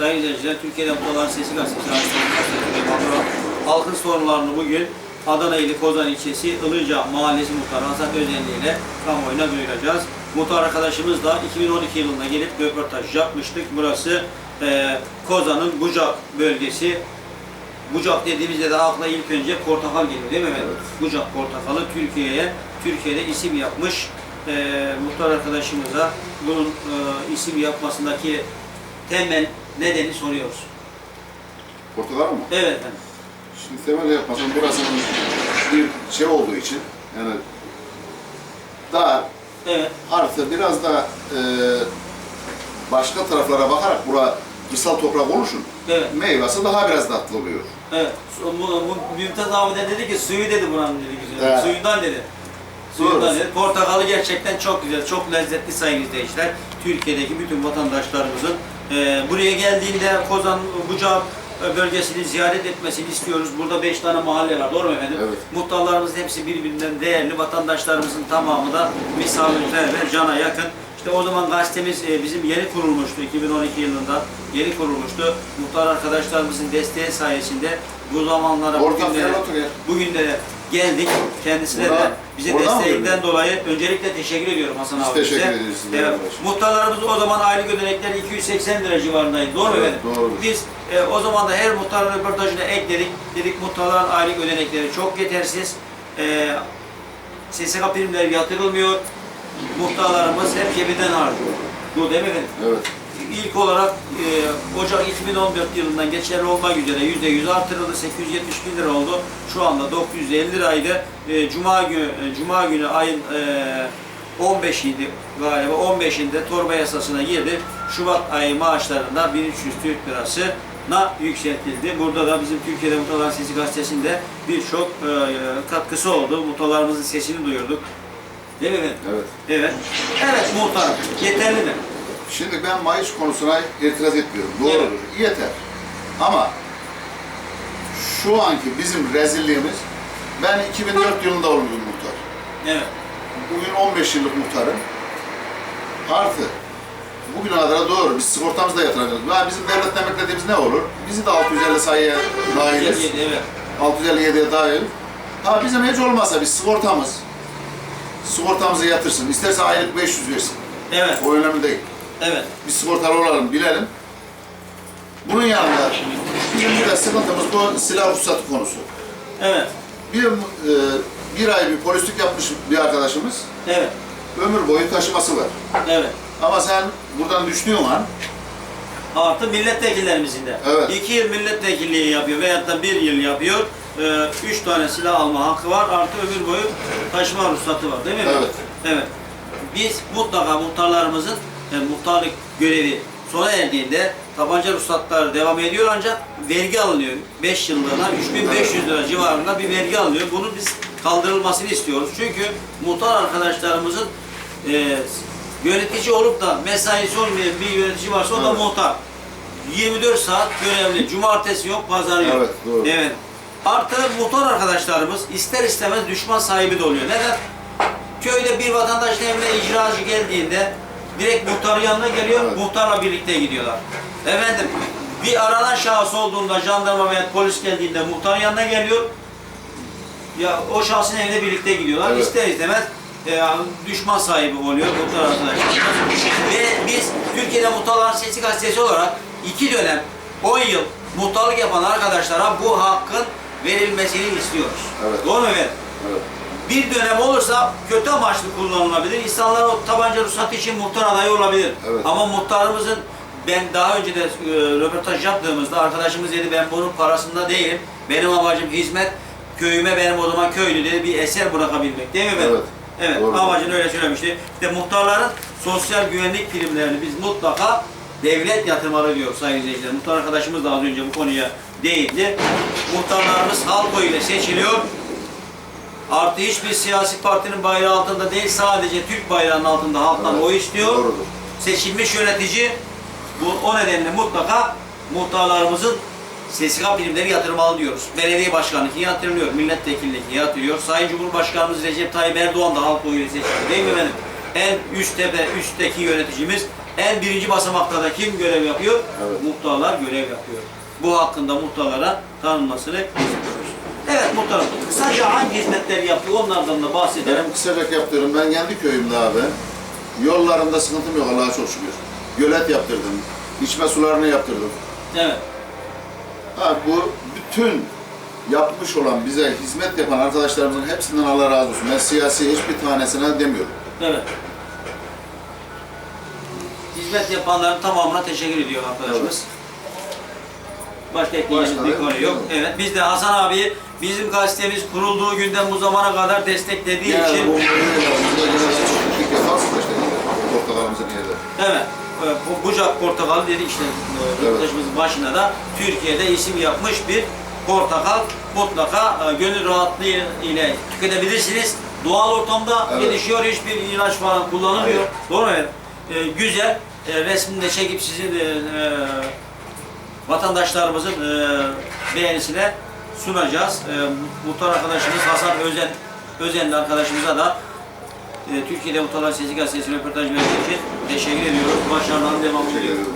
Sayın izleyiciler, Türkiye'de Mutalar Sesi Gazetesi Halkın sorunlarını bugün Adana ili Kozan ilçesi Ilıca Mahallesi Muhtarı Hasan Özenli ile kamuoyuna duyuracağız. Muhtar arkadaşımız da 2012 yılında gelip röportaj yapmıştık. Burası e, Kozan'ın Bucak bölgesi. Bucak dediğimizde de akla ilk önce portakal geliyor değil mi efendim? Bucak portakalı Türkiye'ye, Türkiye'de isim yapmış. E, muhtar arkadaşımıza bunun e, isim yapmasındaki temel nedeni soruyoruz. Portakal mı? Evet efendim. Şimdi temel yapmasam burasının bir şey olduğu için yani daha Evet. artı biraz da e, başka taraflara bakarak bura kırsal toprak oluşun Evet. meyvesi daha biraz tatlı oluyor. Evet. Bu, bu Mümtaz abi de dedi ki suyu dedi buranın dedi güzel. Evet. Suyundan dedi. Suyundan Doğru. dedi. Portakalı gerçekten çok güzel, çok lezzetli sayın izleyiciler. Türkiye'deki bütün vatandaşlarımızın e, buraya geldiğinde Kozan Bucak bölgesini ziyaret etmesini istiyoruz. Burada beş tane mahalle var. Doğru mu efendim? Evet. Muhtarlarımızın hepsi birbirinden değerli. Vatandaşlarımızın tamamı da misafirperver, cana yakın. İşte o zaman gazetemiz e, bizim yeni kurulmuştu. 2012 yılında yeni kurulmuştu. Muhtar arkadaşlarımızın desteği sayesinde bu zamanlara Ortak bugünlere, bugünlere geldik. Kendisine Burada- de bize desteğinden dolayı öncelikle teşekkür ediyorum Hasan Biz teşekkür ederiz Evet. Muhtarlarımız o zaman aylık ödenekleri 280 lira civarındaydı. Doğru mu Evet, efendim? doğrudur. Biz e, o zaman da her muhtarın röportajına ekledik. Dedik muhtarların aylık ödenekleri çok yetersiz. E, SSK primleri yatırılmıyor. Muhtarlarımız hep cebinden harcıyor. Bu değil mi efendim? Evet. İlk olarak e, Ocak 2014 yılından geçerli olmak üzere %100 artırıldı. 870 bin lira oldu. Şu anda 950 liraydı. E, Cuma günü, e, Cuma günü ayın e, 15'iydi galiba. 15'inde torba yasasına girdi. Şubat ayı maaşlarında 1300 Türk lirasına yükseltildi. Burada da bizim Türkiye'de Mutalar Sesi gazetesinde birçok e, katkısı oldu. Mutalarımızın sesini duyurduk. Değil mi efendim? Evet. Evet. Evet muhtarım. Yeterli mi? Şimdi ben maaş konusuna itiraz etmiyorum. Doğrudur. Evet. Yeter. Ama şu anki bizim rezilliğimiz ben 2004 yılında oldum muhtar. Evet. Bugün 15 yıllık muhtarım. Artı bugüne kadar doğru biz sigortamızı da yatıramıyoruz. Ya bizim devletten beklediğimiz ne olur? Bizi de 650 sayıya dahiliz. Yedi, evet. 657'ye dahil. Ha bizim hiç olmazsa biz sigortamız sigortamızı yatırsın. İsterse aylık 500 versin. Evet. O önemli değil. Evet. Biz sigortalı olalım, bilelim. Bunun yanında bizim bir de sıkıntımız bu silah ruhsatı konusu. Evet. Bir, e, bir ay bir polislik yapmış bir arkadaşımız Evet. ömür boyu taşıması var. Evet. Ama sen buradan düştüğün an Artı milletvekillerimizin de. Evet. İki yıl milletvekilliği yapıyor veyahut da bir yıl yapıyor. Ee, üç tane silah alma hakkı var. Artı ömür boyu taşıma ruhsatı var değil mi? Evet. Evet. Biz mutlaka muhtarlarımızın yani muhtarlık görevi sona erdiğinde tabanca ruhsatları devam ediyor ancak vergi alınıyor. 5 yıllığına 3500 lira civarında bir vergi alınıyor. Bunu biz kaldırılmasını istiyoruz. Çünkü muhtar arkadaşlarımızın e, yönetici olup da mesaisi olmayan bir yönetici varsa o da Evet. muhtar. 24 saat görevli. Cumartesi yok, pazar yok. Evet, doğru. Evet. Artı muhtar arkadaşlarımız ister istemez düşman sahibi de oluyor. Neden? Köyde bir vatandaşın evine icracı geldiğinde direkt muhtarın yanına geliyor, Evet. muhtarla birlikte gidiyorlar. Efendim, bir aranan şahıs olduğunda jandarma veya polis geldiğinde muhtarın yanına geliyor. Ya o şahsın evine birlikte gidiyorlar. Evet. İster istemez e, düşman sahibi oluyor muhtar arkadaşlar. Ve biz Türkiye'de Muhtarların Sesi Gazetesi olarak iki dönem 10 yıl muhtarlık yapan arkadaşlara bu hakkın verilmesini istiyoruz. Evet. Doğru mu efendim? evet, Bir dönem olursa kötü amaçlı kullanılabilir. İnsanlar o tabanca ruhsatı için muhtar adayı olabilir. Evet. Ama muhtarımızın ben daha önce de e, röportaj yaptığımızda arkadaşımız dedi ben bunun parasında değilim. Benim amacım hizmet. Köyüme benim o zaman köylü dedi bir eser bırakabilmek değil mi efendim? Evet. Evet. Doğru. Amacını öyle söylemişti. İşte muhtarların sosyal güvenlik primlerini biz mutlaka devlet yatırmalı diyor sayın izleyiciler. Muhtar arkadaşımız da az önce bu konuya değindi. Muhtarlarımız halk oyuyla seçiliyor. Artı hiçbir siyasi partinin bayrağı altında değil, sadece Türk bayrağının altında halktan Evet, oy istiyor. doğrudur. Seçilmiş yönetici bu o nedenle mutlaka muhtarlarımızın SSK primleri yatırmalı diyoruz. Belediye başkanlığı yatırılıyor, milletvekilliği yatırıyor. Sayın Cumhurbaşkanımız Recep Tayyip Erdoğan da halk oyuyla seçildi değil mi efendim? En üst tepe, üstteki yöneticimiz En birinci basamakta da kim görev yapıyor? Evet. Muhtarlar görev yapıyor. Bu hakkında muhtarlara tanınmasını. Evet muhtarım, kısaca hangi hizmetleri yapıyor onlardan da bahsedelim. Benim kısaca yaptırım. Ben kendi köyümde abi. Yollarında sıkıntım yok Allah'a çok şükür. Gölet yaptırdım. içme sularını yaptırdım. Evet, Ha, bu bütün yapmış olan bize hizmet yapan arkadaşlarımızın hepsinden Allah razı olsun. Ben siyasi hiçbir tanesine demiyorum. evet. Hizmet yapanların tamamına teşekkür ediyor arkadaşımız. Başka ekleyeceğimiz bir konu yok. Evet, biz de Hasan abi bizim gazetemiz kurulduğu günden bu zamana kadar desteklediği Yani için. Evet. e, Bu Bucak portakalı dedi işte e, röportajımızın başında da Türkiye'de isim yapmış bir portakal mutlaka e, gönül rahatlığı ile tüketebilirsiniz. Doğal ortamda Evet. gelişiyor, hiçbir ilaç falan kullanılmıyor. Hayır. Doğru mu? Evet. E, güzel. E, resmini de çekip sizin e, e, vatandaşlarımızın e, beğenisine sunacağız. E, muhtar arkadaşımız Hasan Özen Özenli arkadaşımıza da e, Türkiye'de Muhtarlar Sesi Gazetesi röportaj verdiği için teşekkür ediyoruz. Başarıların devamını diliyoruz.